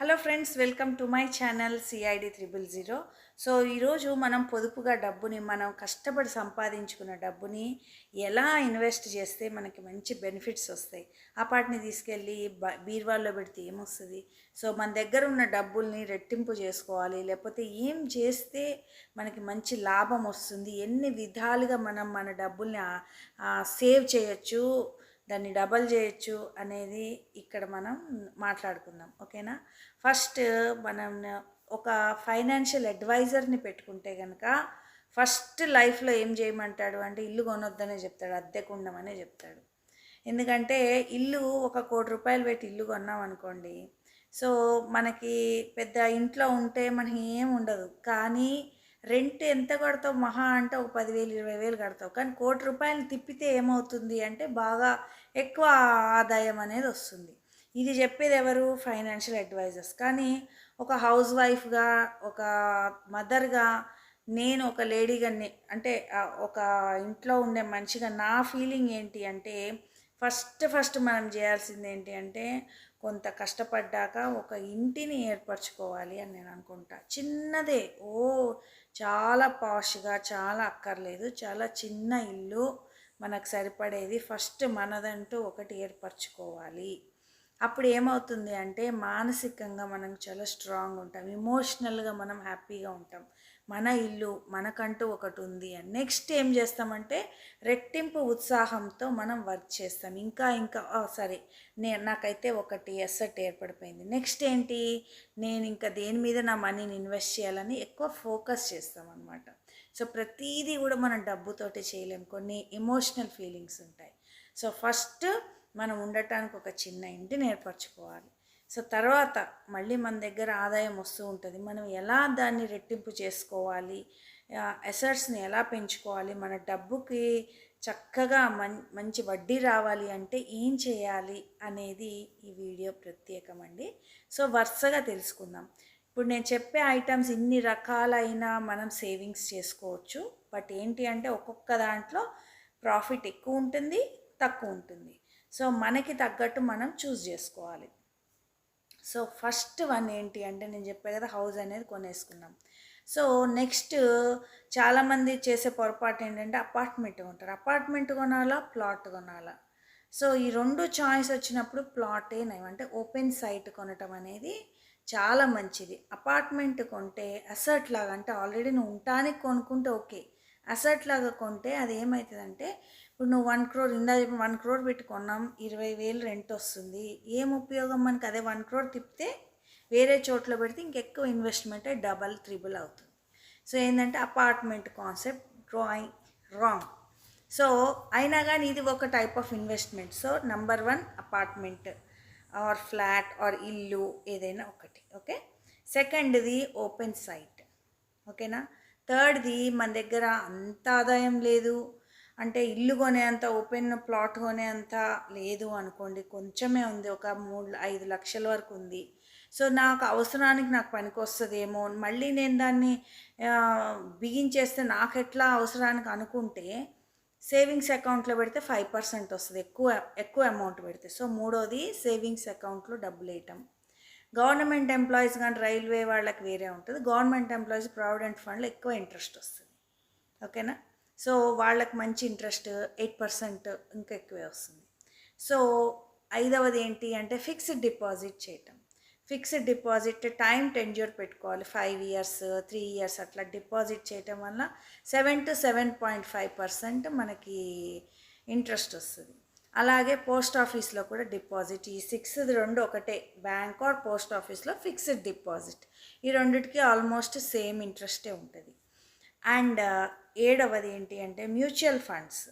Hello friends welcome to my channel CID triple zero so ఈరోజు మనం పొదుపుగా డబ్బుని మనం కష్టపడి సంపాదించుకున్న డబ్బుని ఎలా ఇన్వెస్ట్ చేస్తే మనకి మంచి బెనిఫిట్స్ వస్తాయి? ఆ పాటిని తీసుకెళ్ళి బ పెడితే ఏమొస్తుంది? సో మన దగ్గర ఉన్న డబ్బుల్ని రెట్టింపు చేసుకోవాలి లేకపోతే ఏం చేస్తే మనకి మంచి లాభం వస్తుంది? ఎన్ని విధాలుగా మనం మన డబ్బుల్ని సేవ్ చేయొచ్చు? దాన్ని డబల్ చేయొచ్చు అనేది ఇక్కడ మనం మాట్లాడుకుందాం ఓకేనా? ఫస్ట్ మనం ఒక ఫైనాన్షియల్ అడ్వైజర్ని పెట్టుకుంటే కనుక ఫస్ట్ లైఫ్లో ఏం చేయమంటాడు అంటే ఇల్లు కొనొద్దనే చెప్తాడు అద్దెకు ఉండమనే చెప్తాడు. ఎందుకంటే ఇల్లు ఒక కోటి రూపాయలు పెట్టి ఇల్లు కొన్నాం అనుకోండి సో మనకి పెద్ద ఇంట్లో ఉంటే మనకి ఏం ఉండదు. కానీ రెంట్ ఎంత కడతావు? మహా అంటే ఒక పదివేలు ఇరవై వేలు కడతావు. కానీ కోటి రూపాయలు తిప్పితే ఏమవుతుంది అంటే బాగా ఎక్కువ ఆదాయం అనేది వస్తుంది. ఇది చెప్పేది ఎవరు? Financial advisers. కానీ ఒక హౌస్ వైఫ్గా ఒక మదర్గా నేను ఒక లేడీగా అంటే ఒక ఇంట్లో ఉండే మనిషిగా నా ఫీలింగ్ ఏంటి అంటే ఫస్ట్ ఫస్ట్ మనం చేయాల్సింది ఏంటి అంటే కొంత కష్టపడ్డాక ఒక ఇంటిని ఏర్పరచుకోవాలి అని నేను అనుకుంటా. చిన్నదే. ఓ చాలా పాష్గా చాలా అక్కర్లేదు. చాలా చిన్న ఇల్లు మనకు సరిపడేది ఫస్ట్ మనదంటూ ఒకటి ఏర్పరచుకోవాలి. అప్పుడు ఏమవుతుంది అంటే మానసికంగా మనం చాలా స్ట్రాంగ్ ఉంటాం. ఇమోషనల్గా మనం హ్యాపీగా ఉంటాం. మన ఇల్లు మనకంటూ ఒకటి ఉంది అని నెక్స్ట్ ఏం చేస్తామంటే రెట్టింపు ఉత్సాహంతో మనం వర్క్ చేస్తాం. ఇంకా ఇంకా సరే నే నాకైతే ఒకటి ఎస్సెట్ ఏర్పడిపోయింది. నెక్స్ట్ ఏంటి? నేను ఇంకా దేని మీద నా మనీని ఇన్వెస్ట్ చేయాలని ఎక్కువ ఫోకస్ చేస్తాం అనమాట సో ప్రతిదీ కూడా మనం డబ్బుతోటి చేయలేం. కొన్ని ఎమోషనల్ ఫీలింగ్స్ ఉంటాయి. సో ఫస్ట్ మనం ఉండటానికి ఒక చిన్న ఇంటిని ఏర్పరచుకోవాలి. సో తర్వాత మళ్ళీ మన దగ్గర ఆదాయం వస్తూ ఉంటుంది. మనం ఎలా దాన్ని రెట్టింపు చేసుకోవాలి? అసెట్స్ని ఎలా పెంచుకోవాలి? మన డబ్బుకి చక్కగా మం మంచి వడ్డీ రావాలి అంటే ఏం చేయాలి అనేది ఈ వీడియో ప్రత్యేకం అండి సో వరుసగా తెలుసుకుందాం. ఇప్పుడు నేను చెప్పే ఐటమ్స్ ఇన్ని రకాలైన మనం సేవింగ్స్ చేసుకోవచ్చు. బట్ ఏంటి అంటే ఒక్కొక్క దాంట్లో ప్రాఫిట్ ఎక్కువ ఉంటుంది తక్కువ ఉంటుంది. సో మనకి తగ్గట్టు మనం చూస్ చేసుకోవాలి. సో ఫస్ట్ వన్ ఏంటి అంటే నేను చెప్పే కదా హౌస్ అనేది కొనేసుకున్నాం సో నెక్స్ట్ చాలామంది చేసే పొరపాటు ఏంటంటే అపార్ట్మెంట్ కొంటారు. అపార్ట్మెంట్ కొనాలా ప్లాట్ కొనాలా? సో ఈ రెండు చాయిస్ వచ్చినప్పుడు ప్లాటే నయం. అంటే ఓపెన్ సైట్ కొనటం అనేది చాలా మంచిది. అపార్ట్మెంట్ కొంటే అసర్ట్ లాగా అంటే ఆల్రెడీ నువ్వు ఉండటానికి కొనుక్కుంటే ఓకే. అసెట్ లాగా కొంటే అది ఏమవుతుందంటే ఇప్పుడు నువ్వు వన్ క్రోర్ ఇందా చెప్పి వన్ క్రోర్ పెట్టి కొన్నాం ఇరవై వేలు రెంట్ వస్తుంది. ఏం ఉపయోగం మనకి అదే వన్ క్రోర్ తిప్పితే వేరే చోట్ల పెడితే ఇంకెక్కువ ఇన్వెస్ట్మెంట్ డబల్ త్రిబుల్ అవుతుంది. సో ఏంటంటే apartment concept drawing wrong so అయినా కానీ ఇది ఒక type of investment so number one apartment or flat or ఇల్లు ఏదైనా ఒకటి ఓకే? సెకండ్ది ఓపెన్ సైట్ ఓకేనా? థర్డ్ది మన దగ్గర అంత ఆదాయం లేదు. అంటే ఇల్లు కొనే అంత ఓపెన్ ప్లాట్ కొనేంత లేదు అనుకోండి. కొంచెమే ఉంది. ఒక మూడు ఐదు లక్షల వరకు ఉంది. సో నాకు అవసరానికి నాకు పనికి వస్తుందేమో మళ్ళీ నేను దాన్ని బిగించేస్తే నాకు ఎట్లా అవసరానికి అనుకుంటే సేవింగ్స్ అకౌంట్లో పెడితే ఫైవ్ పర్సెంట్ వస్తుంది. ఎక్కువ ఎక్కువ అమౌంట్ పెడితే. సో మూడోది సేవింగ్స్ అకౌంట్లో డబ్బులు వేయటం. గవర్నమెంట్ ఎంప్లాయీస్ కానీ రైల్వే వాళ్ళకి వేరే ఉంటుంది. గవర్నమెంట్ ఎంప్లాయీస్ ప్రావిడెంట్ ఫండ్లో ఎక్కువ ఇంట్రెస్ట్ వస్తుంది. ఓకేనా? సో వాళ్ళకి మంచి ఇంట్రెస్ట్ ఎయిట్ పర్సెంట్ ఇంకా ఎక్కువే వస్తుంది. సో ఐదవది ఏంటి అంటే ఫిక్స్డ్ డిపాజిట్ చేయటం. ఫిక్స్డ్ డిపాజిట్ టైం టెన్జ్యూర్ పెట్టుకోవాలి. ఫైవ్ ఇయర్స్ త్రీ ఇయర్స్ అట్లా డిపాజిట్ చేయటం వల్ల seven to seven point five percent మనకి ఇంట్రెస్ట్ వస్తుంది. అలాగే పోస్ట్ ఆఫీస్లో కూడా డిపాజిట్. ఈ సిక్స్ రెండు ఒకటే బ్యాంక్ ఆర్ పోస్ట్ ఆఫీస్లో ఫిక్స్డ్ డిపాజిట్. ఈ రెండిటికి ఆల్మోస్ట్ సేమ్ ఇంట్రెస్టే ఉంటుంది. అండ్ ఏడవది ఏంటి అంటే మ్యూచువల్ ఫండ్స్.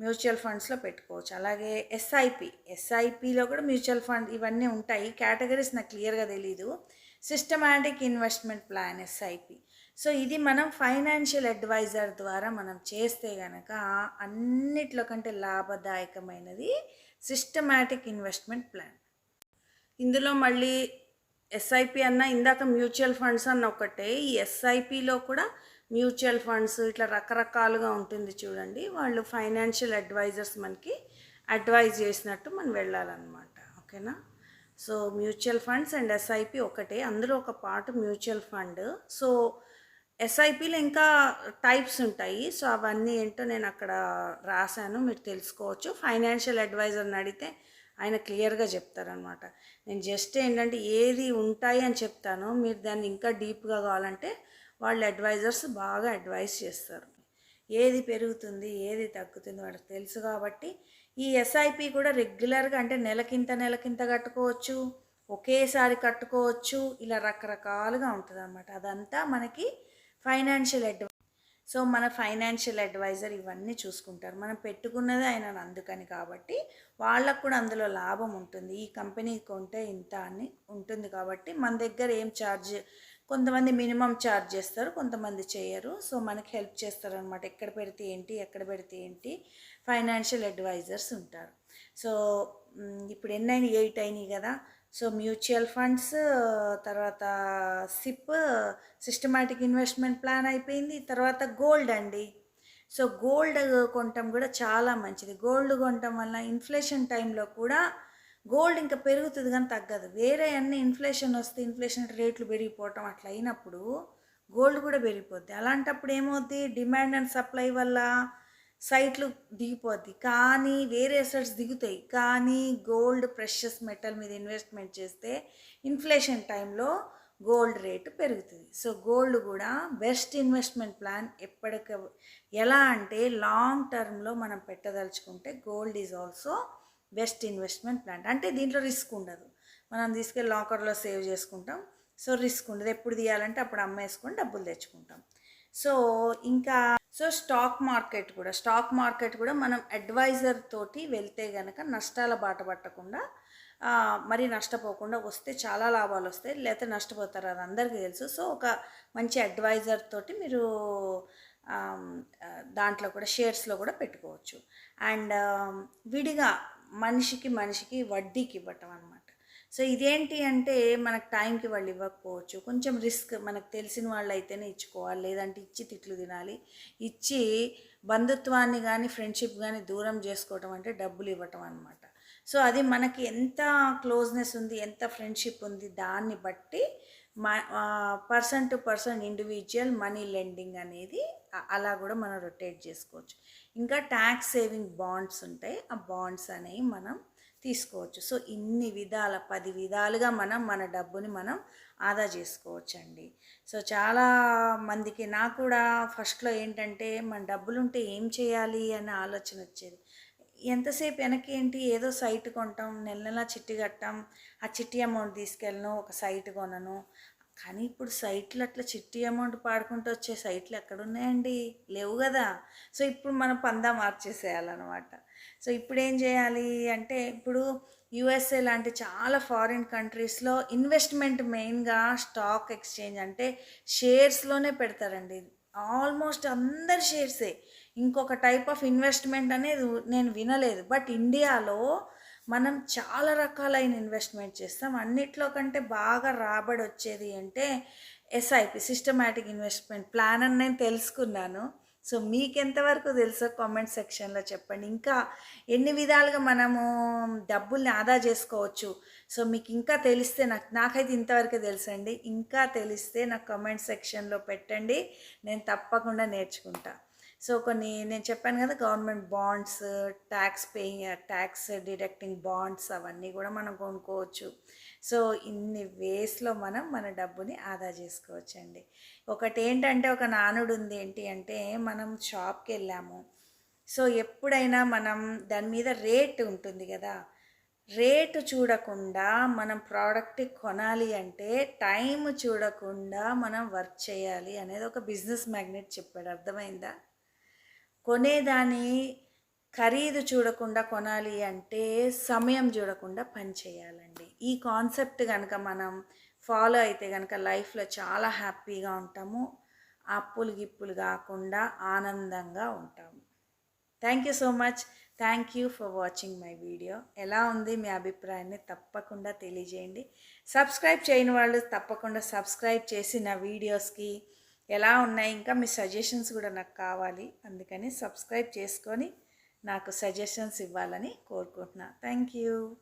మ్యూచువల్ ఫండ్స్లో పెట్టుకోవచ్చు. అలాగే ఎస్ఐపి. ఎస్ఐపిలో కూడా మ్యూచువల్ ఫండ్ ఇవన్నీ ఉంటాయి. కేటగిరీస్ నాకు క్లియర్గా తెలీదు. Systematic investment plan SIP. So ఇది మనం ఫైనాన్షియల్ అడ్వైజర్ ద్వారా మనం చేస్తే కనుక అన్నిట్లో కంటే లాభదాయకమైనది సిస్టమాటిక్ ఇన్వెస్ట్మెంట్ ప్లాన్. ఇందులో మళ్ళీ ఎస్ఐపి అన్న ఇందాక మ్యూచువల్ ఫండ్స్ అన్న ఒకటే. ఈ ఎస్ఐపిలో కూడా మ్యూచువల్ ఫండ్స్ ఇట్లా రకరకాలుగా ఉంటుంది చూడండి. వాళ్ళు ఫైనాన్షియల్ అడ్వైజర్స్ మనకి అడ్వైజ్ చేసినట్టు మనం వెళ్ళాలన్నమాట. ఓకేనా? So mutual funds and SIP ఒకటే. అందులో ఒక పార్ట్ మ్యూచువల్ ఫండ్. సో ఎస్ఐపిలో ఇంకా టైప్స్ ఉంటాయి. సో అవన్నీ ఏంటో నేను అక్కడ రాశాను. మీరు తెలుసుకోవచ్చు. ఫైనాన్షియల్ అడ్వైజర్ని అడిగితే ఆయన క్లియర్గా చెప్తారనమాట నేను జస్ట్ ఏంటంటే ఏది ఉంటాయి అని చెప్తాను. మీరు దాన్ని ఇంకా డీప్గా కావాలంటే వాళ్ళ అడ్వైజర్స్ బాగా అడ్వైస్ చేస్తారు. ఏది పెరుగుతుంది ఏది తగ్గుతుంది వాళ్ళకి తెలుసు కాబట్టి ఈ ఎస్ఐపి కూడా రెగ్యులర్గా అంటే నెలకింత నెలకింత కట్టుకోవచ్చు. ఒకేసారి కట్టుకోవచ్చు. ఇలా రకరకాలుగా ఉంటుంది అన్నమాట అదంతా మనకి ఫైనాన్షియల్ అడ్వైజ్ సో మన ఫైనాన్షియల్ అడ్వైజర్ ఇవన్నీ చూసుకుంటారు. మనం పెట్టుకున్నది ఆయన అందుకని కాబట్టి వాళ్ళకు కూడా అందులో లాభం ఉంటుంది. ఈ కంపెనీ కొంటే ఇంత అని ఉంటుంది కాబట్టి మన దగ్గర ఏం ఛార్జ్ కొంతమంది మినిమం ఛార్జ్ చేస్తారు కొంతమంది చేయరు. సో మనకి హెల్ప్ చేస్తారు అనమాట ఎక్కడ పెడితే ఏంటి ఎక్కడ పెడితే ఏంటి ఫైనాన్షియల్ అడ్వైజర్స్ ఉంటారు. సో ఇప్పుడు ఎన్నైనా ఎయిట్ అయినాయి కదా సో మ్యూచువల్ ఫండ్స్ తర్వాత సిప్ సిస్టమాటిక్ ఇన్వెస్ట్మెంట్ ప్లాన్ అయిపోయింది. తర్వాత గోల్డ్ అండి. సో గోల్డ్ కొనటం కూడా చాలా మంచిది. గోల్డ్ కొనటం వల్ల ఇన్ఫ్లేషన్ టైంలో కూడా గోల్డ్ ఇంకా పెరుగుతుంది కానీ తగ్గదు. వేరే అన్ని ఇన్ఫ్లేషన్ వస్తే ఇన్ఫ్లేషన్ రేట్లు పెరిగిపోవటం అట్లా అయినప్పుడు గోల్డ్ కూడా పెరిగిపోద్ది. అలాంటప్పుడు ఏమవుద్ది? డిమాండ్ అండ్ సప్లై వల్ల సైట్లు దిగిపోద్ది. కానీ వేరే అసెట్స్ దిగుతాయి. కానీ గోల్డ్ ప్రెషస్ మెటల్ మీద ఇన్వెస్ట్మెంట్ చేస్తే ఇన్ఫ్లేషన్ టైంలో గోల్డ్ రేటు పెరుగుతుంది. సో గోల్డ్ కూడా బెస్ట్ ఇన్వెస్ట్మెంట్ ప్లాన్ ఎప్పటిక ఎలా అంటే లాంగ్ టర్మ్లో మనం పెట్టదలుచుకుంటే gold is also best investment plan. అంటే దీంట్లో రిస్క్ ఉండదు. మనం తీసుకెళ్ళి లాకర్లో సేవ్ చేసుకుంటాం. సో రిస్క్ ఉండదు. ఎప్పుడు తీయాలంటే అప్పుడు అమ్మేసుకొని డబ్బులు తెచ్చుకుంటాం. సో ఇంకా సో స్టాక్ మార్కెట్ కూడా స్టాక్ మార్కెట్ కూడా మనం అడ్వైజర్ తోటి వెళ్తే గనక నష్టాల బాట పట్టకుండా మరి నష్టపోకుండా వస్తే చాలా లాభాలు వస్తాయి. లేకపోతే నష్టపోతారు అది అందరికీ తెలుసు. సో ఒక మంచి అడ్వైజర్ తోటి మీరు దాంట్లో కూడా షేర్స్లో కూడా పెట్టుకోవచ్చు. అండ్ విడిగా మనిషికి మనిషికి వడ్డీకి ఇవ్వటం అనమాట సో ఇదేంటి అంటే మనకు టైంకి వాళ్ళు ఇవ్వకపోవచ్చు. కొంచెం రిస్క్ మనకు తెలిసిన వాళ్ళు అయితేనే ఇచ్చుకోవాలి. లేదంటే ఇచ్చి తిట్లు తినాలి. ఇచ్చి బంధుత్వాన్ని కానీ ఫ్రెండ్షిప్ కానీ దూరం చేసుకోవటం అంటే డబ్బులు ఇవ్వటం అనమాట సో అది మనకి ఎంత క్లోజ్నెస్ ఉంది ఎంత ఫ్రెండ్షిప్ ఉంది దాన్ని బట్టి person to person individual money lending అనేది అలా కూడా మనం రొటేట్ చేసుకోవచ్చు. ఇంకా ట్యాక్స్ సేవింగ్ బాండ్స్ ఉంటాయి. ఆ బాండ్స్ అనేవి మనం తీసుకోవచ్చు. సో ఇన్ని విధాల పది విధాలుగా మనం మన డబ్బుని మనం ఆదా చేసుకోవచ్చండి. సో చాలా మందికి నాకు కూడా ఫస్ట్లో ఏంటంటే మన డబ్బులు ఉంటే ఏం చేయాలి అనే ఆలోచన వచ్చేది. ఎంతసేపు వెనక్కి ఏంటి? ఏదో సైట్ కొంటాం నెల నెల చిట్టి కట్టాం ఆ చిట్టి అమౌంట్ తీసుకెళ్ళను ఒక సైట్ కొనను. కానీ ఇప్పుడు సైట్లు అట్లా చిట్టి అమౌంట్ పాడుకుంటూ వచ్చే సైట్లు ఎక్కడున్నాయండి? లేవు కదా. సో ఇప్పుడు మనం పందా మార్చేసేయాలన్నమాట. సో ఇప్పుడు ఏం చేయాలి అంటే ఇప్పుడు యుఎస్ఏ లాంటి చాలా ఫారిన్ కంట్రీస్లో ఇన్వెస్ట్మెంట్ మెయిన్గా స్టాక్ ఎక్స్చేంజ్ అంటే షేర్స్లోనే పెడతారండి. ఆల్మోస్ట్ అందరు షేర్సే. ఇంకొక టైప్ ఆఫ్ ఇన్వెస్ట్మెంట్ అనేది నేను వినలేదు. బట్ ఇండియాలో మనం చాలా రకాలైన ఇన్వెస్ట్మెంట్ చేస్తాం. అన్నిట్లో కంటే బాగా రాబడి వచ్చేది అంటే ఎస్ఐపి సిస్టమాటిక్ ఇన్వెస్ట్మెంట్ ప్లాన్ అని నేను తెలుసుకున్నాను. సో మీకు ఎంతవరకు తెలుసో కామెంట్ సెక్షన్లో చెప్పండి. ఇంకా ఎన్ని విధాలుగా మనము డబ్బుల్ని ఆదా చేసుకోవచ్చు? సో మీకు ఇంకా తెలిస్తే నాకు నాకైతే ఇంతవరకే తెలుసండి. ఇంకా తెలిస్తే నాకు కామెంట్ సెక్షన్లో పెట్టండి. నేను తప్పకుండా నేర్చుకుంటా. సో కొన్ని నేను చెప్పాను కదా government bonds tax paying tax deducting bonds అవన్నీ కూడా మనం కొనుక్కోవచ్చు. సో ఇన్ని వేస్లో మనం మన డబ్బుని ఆదా చేసుకోవచ్చండి. ఒకటి ఏంటంటే ఒక నానుడు ఉంది ఏంటి అంటే మనం షాప్కి వెళ్ళాము. సో ఎప్పుడైనా మనం దాని మీద రేట్ ఉంటుంది కదా రేటు చూడకుండా మనం ప్రోడక్ట్ కొనాలి అంటే టైం చూడకుండా మనం వర్క్ చేయాలి అనేది ఒక బిజినెస్ మ్యాగ్నెట్ చెప్పాడు. అర్థమైందా? కొనేదాని ఖరీదు చూడకుండా కొనాలి అంటే సమయం చూడకుండా పని చేయాలండి. ఈ కాన్సెప్ట్ కనుక మనం ఫాలో అయితే కనుక లైఫ్లో చాలా హ్యాపీగా ఉంటాము. అప్పులు గిప్పులు కాకుండా ఆనందంగా ఉంటాము. Thank you so much. Thank you for watching my video. ఎలా ఉంది మీ అభిప్రాయాన్ని తప్పకుండా తెలియజేయండి. సబ్స్క్రైబ్ చేయని వాళ్ళు తప్పకుండా సబ్స్క్రైబ్ చేసి నా వీడియోస్కి ఎలా ఉన్నాయి ఇంకా మీ సజెషన్స్ కూడా నాకు కావాలి. అందుకని సబ్స్క్రైబ్ చేసుకొని నాకు సజెషన్స్ ఇవ్వాలని కోరుకుంటున్నా. Thank you